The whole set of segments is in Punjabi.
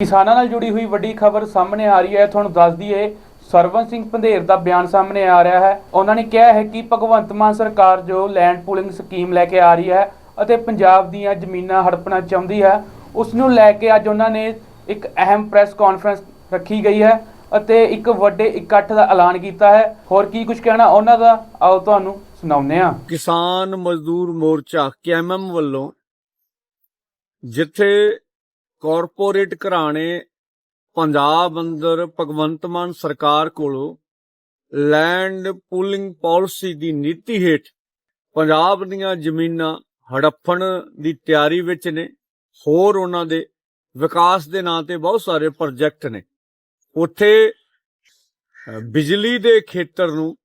ਕਿਸਾਨਾਂ ਨਾਲ ਜੁੜੀ ਹੋਈ ਵੱਡੀ ਖਬਰ ਸਾਹਮਣੇ ਆ ਰਹੀ ਹੈ। ਤੁਹਾਨੂੰ ਦੱਸ ਦਈਏ ਸਰਵਨ ਸਿੰਘ ਪੰਧੇਰ ਦਾ ਬਿਆਨ ਸਾਹਮਣੇ ਆ ਰਿਹਾ ਹੈ। ਉਹਨਾਂ ਨੇ ਕਿਹਾ ਹੈ ਕਿ ਭਗਵੰਤ ਮਾਨ ਸਰਕਾਰ ਜੋ ਲੈਂਡ ਪੂਲਿੰਗ ਸਕੀਮ ਲੈ ਕੇ ਆ ਰਹੀ ਹੈ ਅਤੇ ਪੰਜਾਬ ਦੀਆਂ ਜ਼ਮੀਨਾਂ ਹੜਪਣਾ ਚਾਹੁੰਦੀ ਹੈ, ਉਸ ਨੂੰ ਲੈ ਕੇ ਅੱਜ ਉਹਨਾਂ ਨੇ ਇੱਕ ਅਹਿਮ ਪ੍ਰੈਸ ਕਾਨਫਰੰਸ ਰੱਖੀ ਗਈ ਹੈ ਅਤੇ ਇੱਕ ਵੱਡੇ ਇਕੱਠ ਦਾ ਐਲਾਨ ਕੀਤਾ ਹੈ। ਹੋਰ ਕੀ ਕੁਝ ਕਹਿਣਾ ਉਹਨਾਂ ਦਾ? ਆਓ ਤੁਹਾਨੂੰ ਸੁਣਾਉਂਦੇ ਹਾਂ। ਕਿਸਾਨ ਮਜ਼ਦੂਰ ਮੋਰਚਾ ਕੇਐਮਐਮ ਵੱਲੋਂ ਜਿੱਥੇ ਕਾਰਪੋਰੇਟ ਘਰਾਣੇ ਪੰਜਾਬ ਅੰਦਰ ਭਗਵੰਤ ਮਾਨ ਸਰਕਾਰ ਕੋਲੋਂ ਲੈਂਡ ਪੂਲਿੰਗ ਪਾਲਿਸੀ ਦੀ ਨੀਤੀ ਹੇਠ ਪੰਜਾਬ ਦੀਆਂ ਜ਼ਮੀਨਾਂ ਹੜੱਪਣ ਦੀ ਤਿਆਰੀ ਵਿੱਚ ਨੇ। ਹੋਰ ਉਹਨਾਂ ਦੇ ਵਿਕਾਸ ਦੇ ਨਾਂ ਤੇ ਬਹੁਤ ਸਾਰੇ ਪ੍ਰੋਜੈਕਟ ਨੇ। ਉੱਥੇ ਬਿਜਲੀ ਦੇ ਖੇਤਰ ਨੂੰ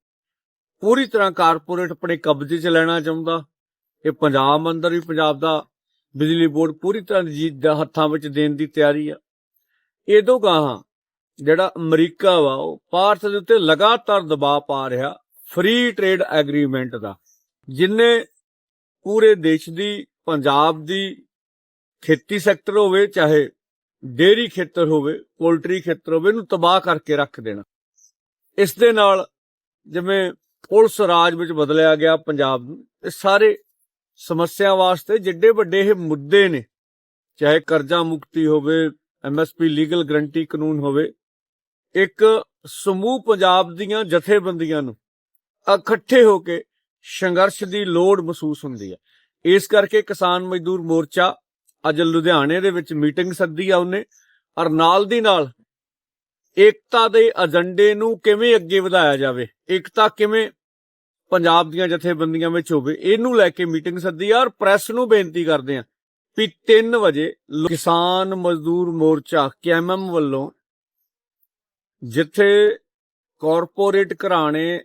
ਪੂਰੀ ਤਰ੍ਹਾਂ ਕਾਰਪੋਰੇਟ ਆਪਣੇ ਕਬਜ਼ੇ 'ਚ ਲੈਣਾ ਚਾਹੁੰਦਾ। ਇਹ ਪੰਜਾਬ ਅੰਦਰ ਵੀ ਪੰਜਾਬ ਦਾ ਬਿਜਲੀ ਬੋਰਡ ਪੂਰੀ ਤਰ੍ਹਾਂ ਜੀਤ ਦਾ ਹੱਥਾਂ ਵਿੱਚ ਦੇਣ ਦੀ ਤਿਆਰੀ ਆ। ਇਹਦੋਂ ਗਾਹਾਂ ਜਿਹੜਾ ਅਮਰੀਕਾ ਵਾ, ਉਹ ਭਾਰਤ ਦੇ ਉੱਤੇ ਲਗਾਤਾਰ ਦਬਾਅ ਪਾ ਰਿਹਾ ਫ੍ਰੀ ਟ੍ਰੇਡ ਐਗਰੀਮੈਂਟ ਦਾ, ਜਿਨੇ ਪੂਰੇ ਦੇਸ਼ ਦੀ, ਪੰਜਾਬ ਦੀ ਖੇਤੀ ਸੈਕਟਰ ਹੋਵੇ, ਚਾਹੇ ਡੇਰੀ ਖੇਤਰ ਹੋਵੇ ਪੋਲਟਰੀ ਖੇਤਰ ਹੋਵੇ, ਇਹਨੂੰ ਤਬਾਹ ਕਰਕੇ ਰੱਖ ਦੇਣਾ। ਇਸ ਦੇ ਨਾਲ ਜਿਵੇਂ ਪੁਲਿਸ ਰਾਜ ਵਿੱਚ ਬਦਲਿਆ ਗਿਆ ਪੰਜਾਬ ਨੂੰ, ਇਹ ਸਾਰੇ ਸਮੱਸਿਆ ਵਾਸਤੇ ਜਿੱਡੇ ਵੱਡੇ ਇਹ ਮੁੱਦੇ ਨੇ, ਚਾਹੇ ਕਰਜ਼ਾ ਮੁਕਤੀ ਹੋਵੇ ਐਮਐਸਪੀ ਲੀਗਲ ਗਰੰਟੀ ਕਾਨੂੰਨ ਹੋਵੇ, ਇੱਕ ਸਮੂਹ ਪੰਜਾਬ ਦੀਆਂ ਜਥੇਬੰਦੀਆਂ ਨੂੰ ਇਕੱਠੇ ਹੋ ਕੇ ਸੰਘਰਸ਼ ਦੀ ਲੋੜ ਮਹਿਸੂਸ ਹੁੰਦੀ ਹੈ। ਇਸ ਕਰਕੇ ਕਿਸਾਨ ਮਜ਼ਦੂਰ ਮੋਰਚਾ ਅੱਜ ਲੁਧਿਆਣੇ ਦੇ ਵਿੱਚ ਮੀਟਿੰਗ ਸੱਦੀ ਆ ਉਹਨੇ ਔਰ ਨਾਲ ਦੀ ਨਾਲ ਏਕਤਾ ਦੇ ਏਜੰਡੇ ਨੂੰ ਕਿਵੇਂ ਅੱਗੇ ਵਧਾਇਆ ਜਾਵੇ, ਏਕਤਾ ਕਿਵੇਂ ਪੰਜਾਬ ਦੀਆਂ ਜਥੇਬੰਦੀਆਂ ਵਿੱਚ ਹੋਵੇ, ਇਹਨੂੰ ਲੈ ਕੇ ਮੀਟਿੰਗ ਸੱਦੀ ਆ ਔਰ ਪ੍ਰੈਸ ਨੂੰ ਬੇਨਤੀ ਕਰਦੇ ਆ ਵੀ 3 ਵਜੇ ਕਿਸਾਨ ਮਜ਼ਦੂਰ ਮੋਰਚਾ, ਕੇਐਮਐਮ ਵੱਲੋਂ ਜਿੱਥੇ ਕਾਰਪੋਰੇਟ ਘਰਾਣੇ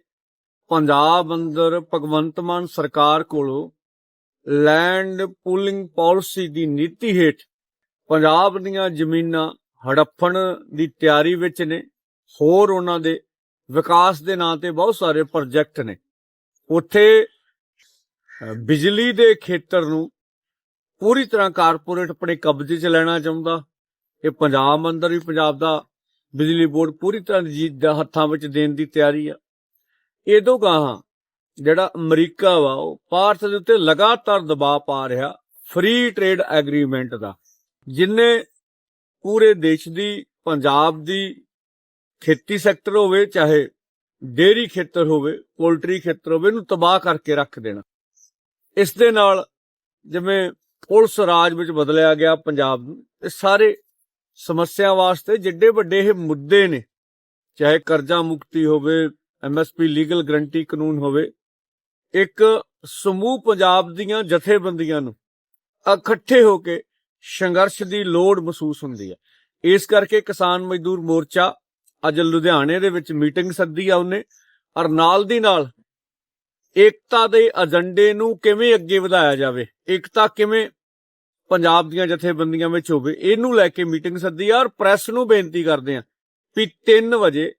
ਪੰਜਾਬ ਅੰਦਰ ਭਗਵੰਤ ਮਾਨ ਸਰਕਾਰ ਕੋਲੋਂ ਲੈਂਡ ਪੂਲਿੰਗ ਪਾਲਿਸੀ ਦੀ ਨੀਤੀ ਹੇਠ ਪੰਜਾਬ ਦੀਆਂ ਜ਼ਮੀਨਾਂ ਹੜੱਪਣ ਦੀ ਤਿਆਰੀ ਵਿੱਚ ਨੇ, ਹੋਰ ਉਹਨਾਂ ਦੇ ਵਿਕਾਸ ਦੇ ਨਾਂ ਤੇ ਬਹੁਤ ਸਾਰੇ ਪ੍ਰੋਜੈਕਟ ਨੇ। ਉੱਥੇ ਬਿਜਲੀ ਦੇ ਖੇਤਰ ਨੂੰ ਪੂਰੀ ਤਰ੍ਹਾਂ ਕਾਰਪੋਰੇਟ ਆਪਣੇ ਕਬਜ਼ੇ 'ਚ ਲੈਣਾ ਚਾਹੁੰਦਾ। ਇਹ ਪੰਜਾਬ ਅੰਦਰ ਵੀ ਪੰਜਾਬ ਦਾ ਬਿਜਲੀ ਬੋਰਡ ਪੂਰੀ ਤਰ੍ਹਾਂ ਜੀਤ ਦਾ ਹੱਥਾਂ ਵਿੱਚ ਦੇਣ ਦੀ ਤਿਆਰੀ ਆ। ਇਹਦੋਂ ਗਾਹਾਂ ਜਿਹੜਾ ਅਮਰੀਕਾ ਵਾ, ਉਹ ਭਾਰਤ ਦੇ ਉੱਤੇ ਲਗਾਤਾਰ ਦਬਾਅ ਪਾ ਰਿਹਾ ਫ੍ਰੀ ਟ੍ਰੇਡ ਐਗਰੀਮੈਂਟ ਦਾ, ਜਿਨੇ ਪੂਰੇ ਦੇਸ਼ ਦੀ, ਪੰਜਾਬ ਦੀ ਖੇਤੀ ਸੈਕਟਰ ਹੋਵੇ, ਚਾਹੇ ਡੇਰੀ ਖੇਤਰ ਹੋਵੇ, ਪੋਲਟਰੀ ਖੇਤਰ ਹੋਵੇ, ਇਹਨੂੰ ਤਬਾਹ ਕਰਕੇ ਰੱਖ ਦੇਣਾ। ਇਸ ਦੇ ਨਾਲ ਜਿਵੇਂ ਪੁਲਿਸ ਰਾਜ ਵਿੱਚ ਬਦਲਿਆ ਗਿਆ ਪੰਜਾਬ ਨੂੰ, ਇਹ ਸਾਰੇ ਸਮੱਸਿਆ ਵਾਸਤੇ ਜਿੱਡੇ ਵੱਡੇ ਇਹ ਮੁੱਦੇ ਨੇ। ਚਾਹੇ ਕਰਜ਼ਾ ਮੁਕਤੀ ਹੋਵੇ ਐਮਐਸਪੀ ਲੀਗਲ ਗਰੰਟੀ ਕਾਨੂੰਨ ਹੋਵੇ, ਇੱਕ ਸਮੂਹ ਪੰਜਾਬ ਦੀਆਂ ਜਥੇਬੰਦੀਆਂ ਨੂੰ ਇਕੱਠੇ ਹੋ ਕੇ ਸੰਘਰਸ਼ ਦੀ ਲੋੜ ਮਹਿਸੂਸ ਹੁੰਦੀ ਹੈ। ਇਸ ਕਰਕੇ ਕਿਸਾਨ ਮਜ਼ਦੂਰ ਮੋਰਚਾ ਅੱਜ ਲੁਧਿਆਣੇ ਦੇ ਵਿੱਚ ਮੀਟਿੰਗ ਸੱਦੀ ਆ ਉਹਨੇ, ਔਰ ਨਾਲ ਦੀ ਨਾਲ ਏਕਤਾ ਦੇ ਏਜੰਡੇ ਨੂੰ ਕਿਵੇਂ ਅੱਗੇ ਵਧਾਇਆ ਜਾਵੇ, ਏਕਤਾ ਕਿਵੇਂ ਪੰਜਾਬ ਦੀਆਂ ਜਥੇਬੰਦੀਆਂ ਵਿੱਚ ਹੋਵੇ, ਇਹਨੂੰ ਲੈ ਕੇ ਮੀਟਿੰਗ ਸੱਦੀ ਆ ਔਰ ਪ੍ਰੈਸ ਨੂੰ ਬੇਨਤੀ ਕਰਦੇ ਆ ਵੀ 3 ਵਜੇ